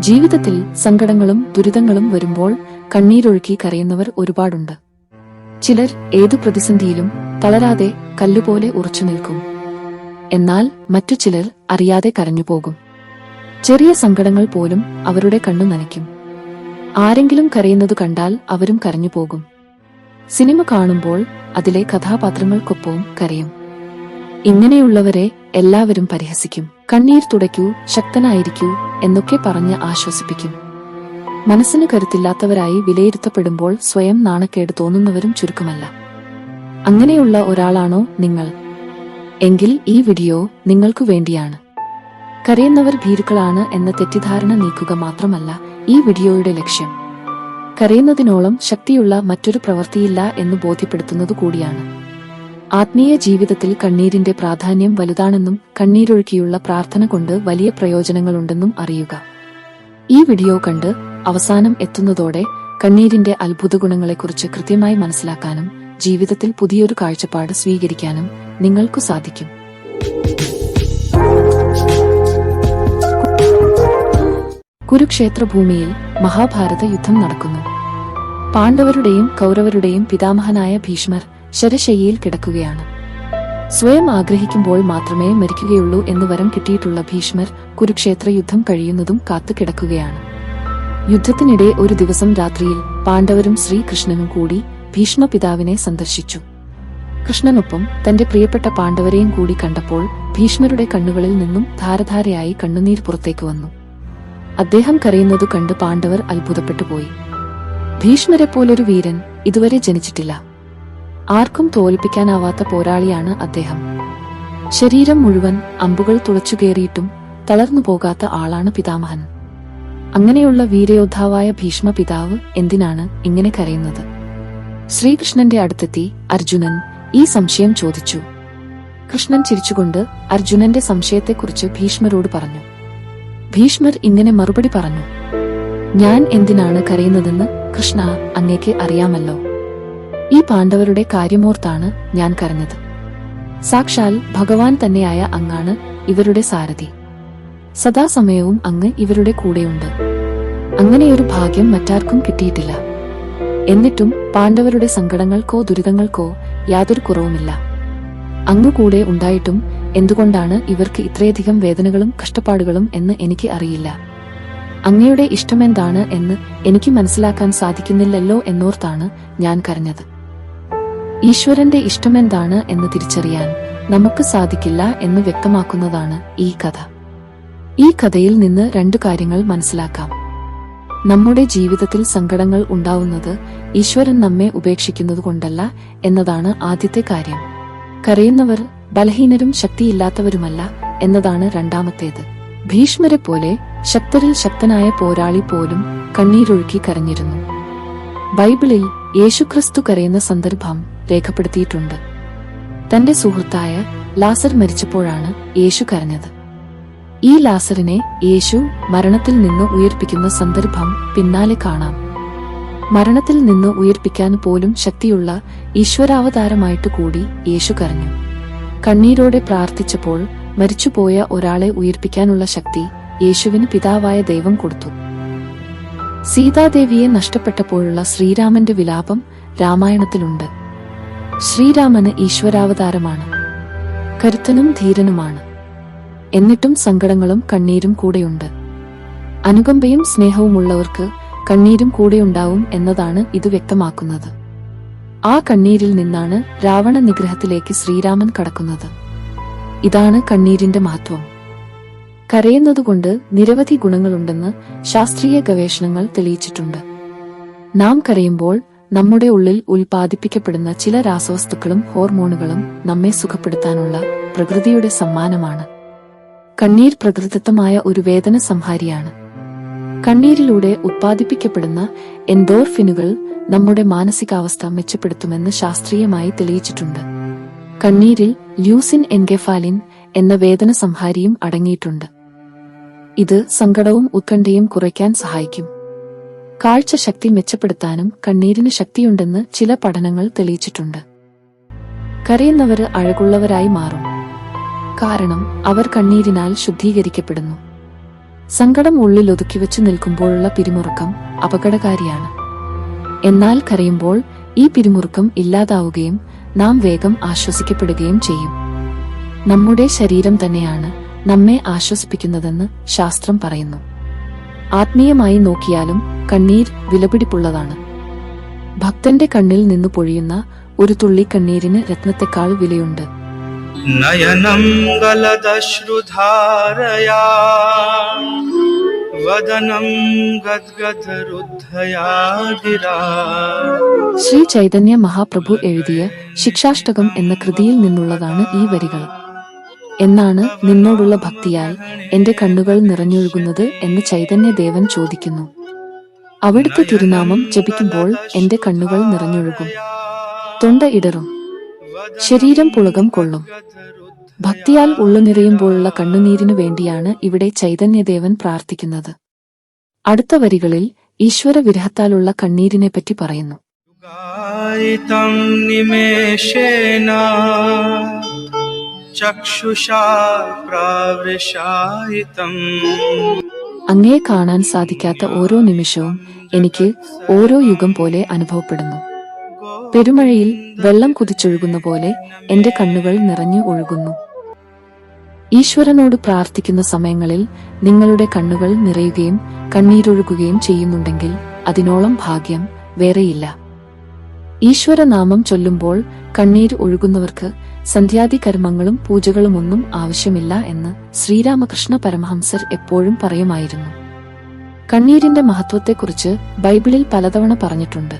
ജീവിതത്തിൽ സങ്കടങ്ങളും ദുരിതങ്ങളും വരുമ്പോൾ കണ്ണീരൊഴുക്കി കരയുന്നവർ ഒരുപാടുണ്ട്. ചിലർ ഏതു പ്രതിസന്ധിയിലും തളരാതെ കല്ലുപോലെ ഉറച്ചു നിൽക്കും. എന്നാൽ മറ്റു ചിലർ അറിയാതെ കരഞ്ഞുപോകും ചെറിയ സങ്കടങ്ങൾ പോലും അവരുടെ കണ്ണു നനയ്ക്കും. ആരെങ്കിലും കരയുന്നത് കണ്ടാൽ അവരും കരഞ്ഞുപോകും സിനിമ കാണുമ്പോൾ അതിലെ കഥാപാത്രങ്ങൾക്കൊപ്പവും കരയും. ഇങ്ങനെയുള്ളവരെ എല്ലാവരും പരിഹസിക്കും. കണ്ണീർ തുടയ്ക്കൂ ശക്തനായിരിക്കൂ എന്നൊക്കെ പറഞ്ഞ് ആശ്വസിപ്പിക്കും. മനസ്സിന് കരുത്തില്ലാത്തവരായി വിലയിരുത്തപ്പെടുമ്പോൾ സ്വയം നാണക്കേട് തോന്നുന്നവരും ചുരുക്കമല്ല. അങ്ങനെയുള്ള ഒരാളാണോ നിങ്ങൾ? എങ്കിൽ ഈ വീഡിയോ നിങ്ങൾക്കു വേണ്ടിയാണ്. കരയുന്നവർ ഭീരുക്കളാണ് എന്ന തെറ്റിദ്ധാരണ നീക്കുക മാത്രമല്ല ഈ വീഡിയോയുടെ ലക്ഷ്യം. കരയുന്നതിനോളം ശക്തിയുള്ള മറ്റൊരു പ്രവൃത്തിയില്ല എന്ന് ബോധ്യപ്പെടുത്തുന്നത് കൂടിയാണ്. ആത്മീയ ജീവിതത്തിൽ കണ്ണീരിന്റെ പ്രാധാന്യം വലുതാണെന്നും കണ്ണീരൊഴുക്കിയുള്ള പ്രാർത്ഥന കൊണ്ട് വലിയ പ്രയോജനങ്ങളുണ്ടെന്നും അറിയുക. ഈ വീഡിയോ കണ്ട് അവസാനം എത്തുന്നതോടെ കണ്ണീരിന്റെ അത്ഭുത ഗുണങ്ങളെക്കുറിച്ച് കൃത്യമായി മനസ്സിലാക്കാനും ജീവിതത്തിൽ പുതിയൊരു കാഴ്ചപ്പാട് സ്വീകരിക്കാനും നിങ്ങൾക്കു സാധിക്കും. കുരുക്ഷേത്ര ഭൂമിയിൽ മഹാഭാരത യുദ്ധം നടക്കുന്നു. പാണ്ഡവരുടെയും കൗരവരുടെയും പിതാമഹനായ ഭീഷ്മർ ശരശയ്യയിൽ കിടക്കുകയാണ്. സ്വയം ആഗ്രഹിക്കുമ്പോൾ മാത്രമേ മരിക്കുകയുള്ളൂ എന്ന് വരം കിട്ടിയിട്ടുള്ള ഭീഷ്മർ കുരുക്ഷേത്ര യുദ്ധം കഴിയുന്നതും കാത്തു കിടക്കുകയാണ്. യുദ്ധത്തിനിടെ ഒരു ദിവസം രാത്രിയിൽ പാണ്ഡവരും ശ്രീകൃഷ്ണനും കൂടി ഭീഷ്മ പിതാവിനെ സന്ദർശിച്ചു. കൃഷ്ണനൊപ്പം തന്റെ പ്രിയപ്പെട്ട പാണ്ഡവരെയും കൂടി കണ്ടപ്പോൾ ഭീഷ്മരുടെ കണ്ണുകളിൽ നിന്നും ധാരധാരയായി കണ്ണുനീർ പുറത്തേക്ക് വന്നു. അദ്ദേഹം കരയുന്നത് കണ്ട് പാണ്ഡവർ അത്ഭുതപ്പെട്ടുപോയി. ഭീഷ്മരെ പോലൊരു വീരൻ ഇതുവരെ ജനിച്ചിട്ടില്ല. ആർക്കും തോൽപ്പിക്കാനാവാത്ത പോരാളിയാണ് അദ്ദേഹം. ശരീരം മുഴുവൻ അമ്പുകൾ തുളച്ചുകേറിയിട്ടും തളർന്നു പോകാത്ത ആളാണ് പിതാമഹൻ. അങ്ങനെയുള്ള വീരയോദ്ധാവായ ഭീഷ്മ പിതാവ് എന്തിനാണ് ഇങ്ങനെ കരയുന്നത്? ശ്രീകൃഷ്ണന്റെ അടുത്തെത്തി അർജുനൻ ഈ സംശയം ചോദിച്ചു. കൃഷ്ണൻ ചിരിച്ചുകൊണ്ട് അർജുനന്റെ സംശയത്തെക്കുറിച്ച് ഭീഷ്മരോട് പറഞ്ഞു. ഭീഷ്മർ ഇങ്ങനെ മറുപടി പറഞ്ഞു. ഞാൻ എന്തിനാണ് കരയുന്നതെന്ന് കൃഷ്ണ അങ്ങേക്ക് അറിയാമല്ലോ. ഈ പാണ്ഡവരുടെ കാര്യമോർത്താണ് ഞാൻ കരഞ്ഞത്. സാക്ഷാൽ ഭഗവാൻ തന്നെയായ അങ്ങാണ് ഇവരുടെ സാരഥി. സദാസമയവും അങ്ങ് ഇവരുടെ കൂടെയുണ്ട്. അങ്ങനെയൊരു ഭാഗ്യം മറ്റാർക്കും കിട്ടിയിട്ടില്ല. എന്നിട്ടും പാണ്ഡവരുടെ സങ്കടങ്ങൾക്കോ ദുരിതങ്ങൾക്കോ യാതൊരു കുറവുമില്ല. അങ്ങ് കൂടെ ഉണ്ടായിട്ടും എന്തുകൊണ്ടാണ് ഇവർക്ക് ഇത്രയധികം വേദനകളും കഷ്ടപ്പാടുകളും എന്ന് എനിക്ക് അറിയില്ല. അങ്ങയുടെ ഇഷ്ടമെന്താണ് എന്ന് എനിക്ക് മനസ്സിലാക്കാൻ സാധിക്കുന്നില്ലല്ലോ എന്നോർത്താണ് ഞാൻ കരഞ്ഞത്. ഈശ്വരന്റെ ഇഷ്ടമെന്താണ് എന്ന് തിരിച്ചറിയാൻ നമുക്ക് സാധിക്കില്ല എന്ന് വ്യക്തമാക്കുന്നതാണ് ഈ കഥ. ഈ കഥയിൽ നിന്ന് രണ്ടു കാര്യങ്ങൾ മനസ്സിലാക്കാം. നമ്മുടെ ജീവിതത്തിൽ സങ്കടങ്ങൾ ഉണ്ടാവുന്നത് ഈശ്വരൻ നമ്മെ ഉപേക്ഷിക്കുന്നതുകൊണ്ടല്ല എന്നതാണ് ആദ്യത്തെ കാര്യം. കരയുന്നവർ ബലഹീനരും ശക്തിയില്ലാത്തവരുമല്ല എന്നതാണ് രണ്ടാമത്തേത്. ഭീഷ്മരെ പോലെ ശക്തരിൽ ശക്തനായ പോരാളി പോലും കണ്ണീരൊഴുക്കി കരഞ്ഞിരുന്നു. ബൈബിളിൽ യേശുക്രിസ്തു കരയുന്ന സന്ദർഭം രേഖപ്പെടുത്തിയിട്ടുണ്ട്. തന്റെ സുഹൃത്തായ ലാസർ മരിച്ചപ്പോഴാണ് യേശു കരഞ്ഞത്. ഈ ലാസറിനെ യേശു മരണത്തിൽ നിന്ന് ഉയർപ്പിക്കുന്ന സന്ദർഭം പിന്നാലെ കാണാം. മരണത്തിൽ നിന്ന് ഉയർപ്പിക്കാൻ പോലും ശക്തിയുള്ള ഈശ്വരാവതാരമായിട്ട് കൂടി യേശു കരഞ്ഞു. കണ്ണീരോടെ പ്രാർത്ഥിച്ചപ്പോൾ മരിച്ചുപോയ ഒരാളെ ഉയർപ്പിക്കാനുള്ള ശക്തി യേശുവിന് പിതാവായ ദൈവം കൊടുത്തു. സീതാദേവിയെ നഷ്ടപ്പെട്ടപ്പോഴുള്ള ശ്രീരാമന്റെ വിലാപം രാമായണത്തിലുണ്ട്. ശ്രീരാമന് ഈശ്വരാവതാരമാണ്. കരുത്തനും ധീരനുമാണ്. എന്നിട്ടും സങ്കടങ്ങളും കണ്ണീരും കൂടെയുണ്ട്. അനുകമ്പയും സ്നേഹവുമുള്ളവർക്ക് കണ്ണീരും കൂടെയുണ്ടാവും എന്നതാണ് ഇത് വ്യക്തമാക്കുന്നത്. ആ കണ്ണീരിൽ നിന്നാണ് രാവണ നിഗ്രഹത്തിലേക്ക് ശ്രീരാമൻ കടക്കുന്നത്. ഇതാണ് കണ്ണീരിന്റെ മഹത്വം. കരയുന്നതുകൊണ്ട് നിരവധി ഗുണങ്ങളുണ്ടെന്ന് ശാസ്ത്രീയ ഗവേഷണങ്ങൾ തെളിയിച്ചിട്ടുണ്ട്. നാം കരയുമ്പോൾ നമ്മുടെ ഉള്ളിൽ ഉൽപ്പാദിപ്പിക്കപ്പെടുന്ന ചില രാസവസ്തുക്കളും ഹോർമോണുകളും നമ്മെ സുഖപ്പെടുത്താനുള്ള പ്രകൃതിയുടെ സമ്മാനമാണ്. കണ്ണീർ പ്രകൃതിദത്തമായ ഒരു വേദന സംഹാരിയാണ്. കണ്ണീരിലൂടെ ഉത്പാദിപ്പിക്കപ്പെടുന്ന എൻഡോർഫിനുകൾ നമ്മുടെ മാനസികാവസ്ഥ മെച്ചപ്പെടുത്തുമെന്ന് ശാസ്ത്രീയമായി തെളിയിച്ചിട്ടുണ്ട്. കണ്ണീരിൽ ല്യൂസിൻ എൻഗെഫാലിൻ എന്ന വേദന സംഹാരിയും അടങ്ങിയിട്ടുണ്ട്. ഇത് സങ്കടവും ഉത്കണ്ഠയും കുറയ്ക്കാൻ സഹായിക്കും. കാഴ്ച ശക്തി മെച്ചപ്പെടുത്താനും കണ്ണീരിന് ശക്തിയുണ്ടെന്ന് ചില പഠനങ്ങൾ തെളിയിച്ചിട്ടുണ്ട്. കരയുന്നവര് അഴകുള്ളവരായി മാറും. കാരണം അവർ കണ്ണീരിനാൽ ശുദ്ധീകരിക്കപ്പെടുന്നു. സങ്കടം ഉള്ളിൽ ഒതുക്കി വെച്ച് നിൽക്കുമ്പോഴുള്ള പിരിമുറുക്കം അപകടകാരിയാണ്. എന്നാൽ കരയുമ്പോൾ ഈ പിരിമുറുക്കം ഇല്ലാതാവുകയും നാം വേഗം ആശ്വസിക്കപ്പെടുകയും ചെയ്യും. നമ്മുടെ ശരീരം തന്നെയാണ് നമ്മെ ആശ്വസിപ്പിക്കുന്നതെന്ന് ശാസ്ത്രം പറയുന്നു. ആത്മീയമായി നോക്കിയാലും കണ്ണീർ വിലപിടിപ്പുള്ളതാണ്. ഭക്തന്റെ കണ്ണിൽ നിന്ന് പൊഴിയുന്ന ഒരു തുള്ളി കണ്ണീരിന് രത്നത്തെക്കാൾ വിലയുണ്ട്. നയനം ഗലദശ്രുധാരയാ വദനം ശ്രീ ചൈതന്യ മഹാപ്രഭു എഴുതിയ ശിക്ഷാഷ്ടകം എന്ന കൃതിയിൽ നിന്നുള്ളതാണ് ഈ വരികൾ. എന്നാണ് നിന്നോടുള്ള ഭക്തിയാൽ എന്റെ കണ്ണുകൾ നിറഞ്ഞൊഴുകുന്നത് എന്ന് ചൈതന്യദേവൻ ചോദിക്കുന്നു. അവിടുത്തെ തിരുനാമം ജപിക്കുമ്പോൾ എന്റെ കണ്ണുകൾ നിറഞ്ഞൊഴുകും. തൊണ്ട ഇടറും. ശരീരം പുളകം കൊള്ളും. ഭക്തിയാൽ ഉള്ളു നിറയുമ്പോഴുള്ള കണ്ണുനീരിനു വേണ്ടിയാണ് ഇവിടെ ചൈതന്യദേവൻ പ്രാർത്ഥിക്കുന്നത്. അടുത്ത വരികളിൽ ഈശ്വര വിരഹത്താലുള്ള കണ്ണീരിനെപ്പറ്റി പറയുന്നു ചക്ഷുഷാ പ്രാവൃഷായിതം അങ്ങേ കാണാൻ സാധിക്കാത്ത ഓരോ നിമിഷവും എനിക്ക് ഓരോ യുഗം പോലെ അനുഭവപ്പെടുന്നു. പെരുമഴയിൽ വെള്ളം കുതിച്ചൊഴുകുന്ന പോലെ എന്റെ കണ്ണുകൾ നിറഞ്ഞു ഒഴുകുന്നു. ഈശ്വരനോട് പ്രാർത്ഥിക്കുന്ന സമയങ്ങളിൽ നിങ്ങളുടെ കണ്ണുകൾ നിറയുകയും കണ്ണീരൊഴുകുകയും ചെയ്യുന്നുണ്ടെങ്കിൽ അതിനോളം ഭാഗ്യം വേറെയില്ല. ഈശ്വരനാമം ചൊല്ലുമ്പോൾ കണ്ണീർ ഒഴുകുന്നവർക്ക് സന്ധ്യാദി കർമ്മങ്ങളും പൂജകളുമൊന്നും ആവശ്യമില്ല എന്ന് ശ്രീരാമകൃഷ്ണ പരമഹംസർ എപ്പോഴും പറയുമായിരുന്നു. കണ്ണീരിന്റെ മഹത്വത്തെക്കുറിച്ച് ബൈബിളിൽ പലതവണ പറഞ്ഞിട്ടുണ്ട്.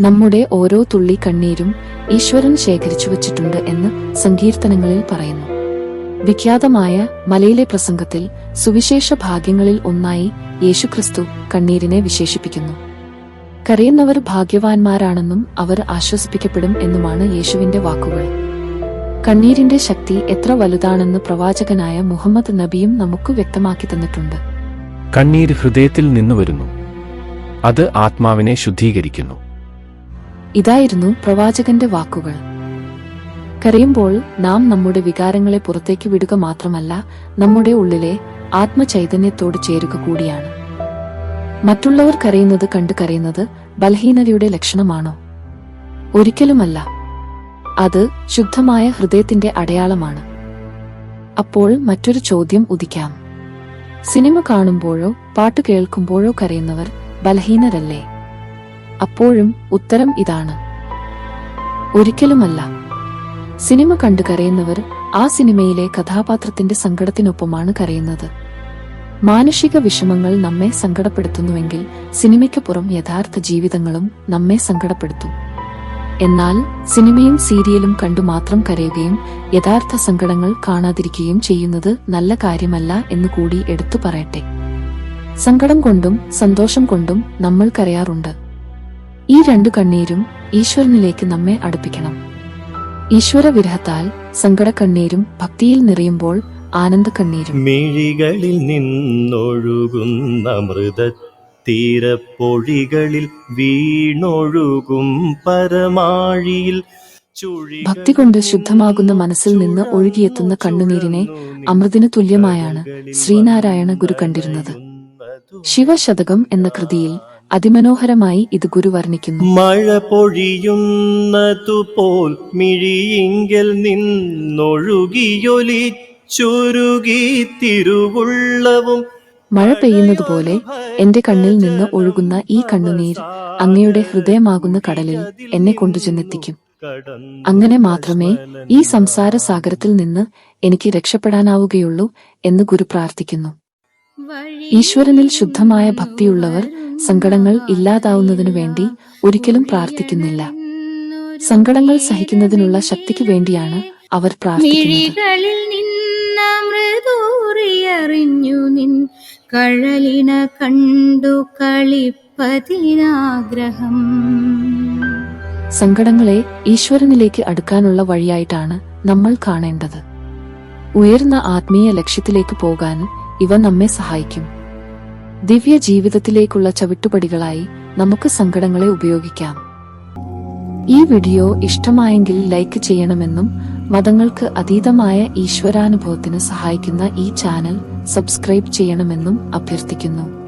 നമ്മുടെ ഓരോ തുള്ളി കണ്ണീരും ഈശ്വരൻ ശേഖരിച്ചു വച്ചിട്ടുണ്ട് എന്ന് സങ്കീർത്തനങ്ങളിൽ പറയുന്നു. വിഖ്യാതമായ മലയിലെ പ്രസംഗത്തിൽ സുവിശേഷ ഭാഗ്യങ്ങളിൽ ഒന്നായി യേശുക്രിസ്തു കണ്ണീരിനെ വിശേഷിപ്പിക്കുന്നു. കരയുന്നവർ ഭാഗ്യവാന്മാരാണെന്നും അവർ ആശ്വസിപ്പിക്കപ്പെടും എന്നുമാണ് യേശുവിന്റെ വാക്കുകൾ. കണ്ണീരിന്റെ ശക്തി എത്ര വലുതാണെന്ന് പ്രവാചകനായ മുഹമ്മദ് നബിയും നമുക്ക് വ്യക്തമാക്കി തന്നിട്ടുണ്ട്. കണ്ണീർ ഹൃദയത്തിൽ നിന്ന് വരുന്നു. അത് ആത്മാവിനെ ശുദ്ധീകരിക്കുന്നു. ഇതായിരുന്നു പ്രവാചകന്റെ വാക്കുകൾ. കരയുമ്പോൾ നാം നമ്മുടെ വികാരങ്ങളെ പുറത്തേക്ക് വിടുക മാത്രമല്ല നമ്മുടെ ഉള്ളിലെ ആത്മചൈതന്യത്തോട് ചേരുക കൂടിയാണ്. മറ്റുള്ളവർ കരയുന്നത് കണ്ട് കരയുന്നത് ബലഹീനതയുടെ ലക്ഷണമാണോ? ഒരിക്കലുമല്ല. അത് ശുദ്ധമായ ഹൃദയത്തിന്റെ അടയാളമാണ്. അപ്പോൾ മറ്റൊരു ചോദ്യം ഉദിക്കാം. സിനിമ കാണുമ്പോഴോ പാട്ട് കേൾക്കുമ്പോഴോ കരയുന്നവർ ബലഹീനരല്ലേ? അപ്പോഴും ഉത്തരം ഇതാണ്. ഒരിക്കലുമല്ല. സിനിമ കണ്ടു കരയുന്നവർ ആ സിനിമയിലെ കഥാപാത്രത്തിന്റെ സങ്കടത്തിനൊപ്പമാണ് കരയുന്നത്. മാനുഷിക വിഷമങ്ങൾ നമ്മെ സങ്കടപ്പെടുത്തുന്നുവെങ്കിൽ സിനിമയ്ക്കപ്പുറം യഥാർത്ഥ ജീവിതങ്ങളും നമ്മെ സങ്കടപ്പെടുത്തും. എന്നാൽ സിനിമയും സീരിയലും കണ്ടു മാത്രം കരയുകയും യഥാർത്ഥ സങ്കടങ്ങൾ കാണാതിരിക്കുകയും ചെയ്യുന്നത് നല്ല കാര്യമല്ല എന്ന് കൂടി എടുത്തു പറയട്ടെ. സങ്കടം കൊണ്ടും സന്തോഷം കൊണ്ടും നമ്മൾ കരയാറുണ്ട്. ഈ രണ്ടു കണ്ണീരും ഈശ്വരനിലേക്ക് നമ്മെ അടുപ്പിക്കണം. ഈശ്വര വിരഹത്താൽ സങ്കടക്കണ്ണീരും ഭക്തിയിൽ നിറയുമ്പോൾ ആനന്ദക്കണ്ണീരും മിഴികളിൽ നിന്നൊഴുകുന്ന മൃതത്തീരപ്പൊഴികളിൽ വീണൊഴുകും പരമാഴിയിൽ ഭക്തി കൊണ്ട് ശുദ്ധമാകുന്ന മനസ്സിൽ നിന്ന് ഒഴുകിയെത്തുന്ന കണ്ണുനീരിനെ അമൃതിന് തുല്യമായാണ് ശ്രീനാരായണ ഗുരു കണ്ടിരുന്നത്. ശിവശതകം എന്ന കൃതിയിൽ അതിമനോഹരമായി ഇത് ഗുരു വർണിക്കുന്നു. മഴ പൊഴിയുന്നതുപോൽ മിഴിയിങ്കൽ നിന്നൊഴുകിയൊലിച്ചുരുകി തിരുവുള്ളവും മഴ പെയ്യുന്നത് പോലെ എന്റെ കണ്ണിൽ നിന്ന് ഒഴുകുന്ന ഈ കണ്ണുനീർ അങ്ങയുടെ ഹൃദയമാകുന്ന കടലിൽ എന്നെ കൊണ്ടുചെന്നെത്തിക്കും. അങ്ങനെ മാത്രമേ ഈ സംസാര സാഗരത്തിൽ നിന്ന് എനിക്ക് രക്ഷപ്പെടാനാവുകയുള്ളൂ എന്ന് ഗുരു പ്രാർത്ഥിക്കുന്നു. ഈശ്വരനിൽ ശുദ്ധമായ ഭക്തിയുള്ളവർ സങ്കടങ്ങൾ ഇല്ലാതാവുന്നതിനു വേണ്ടി ഒരിക്കലും പ്രാർത്ഥിക്കുന്നില്ല. സങ്കടങ്ങൾ സഹിക്കുന്നതിനുള്ള ശക്തിക്ക് വേണ്ടിയാണ് അവർ പ്രാർത്ഥിക്കുന്നത്. കഴലിന കണ്ടു കളിപ്പതിനാഗ്രഹം. സങ്കടങ്ങളെ ഈശ്വരനിലേക്ക് അടുക്കാനുള്ള വഴിയായിട്ടാണ് നമ്മൾ കാണേണ്ടത്. ഉയർന്ന ആത്മീയ ലക്ഷ്യത്തിലേക്ക് പോകാൻ ഇവ നമ്മെ സഹായിക്കും. ദിവ്യ ജീവിതത്തിലേക്കുള്ള ചവിട്ടുപടികളായി നമുക്ക് സങ്കടങ്ങളെ ഉപയോഗിക്കാം. ഈ വീഡിയോ ഇഷ്ടമായെങ്കിൽ ലൈക്ക് ചെയ്യണമെന്നും മതങ്ങൾക്ക് അതീതമായ ഈശ്വരാനുഭവത്തിന് സഹായിക്കുന്ന ഈ ചാനൽ സബ്സ്ക്രൈബ് ചെയ്യണമെന്നും അഭ്യർത്ഥിക്കുന്നു.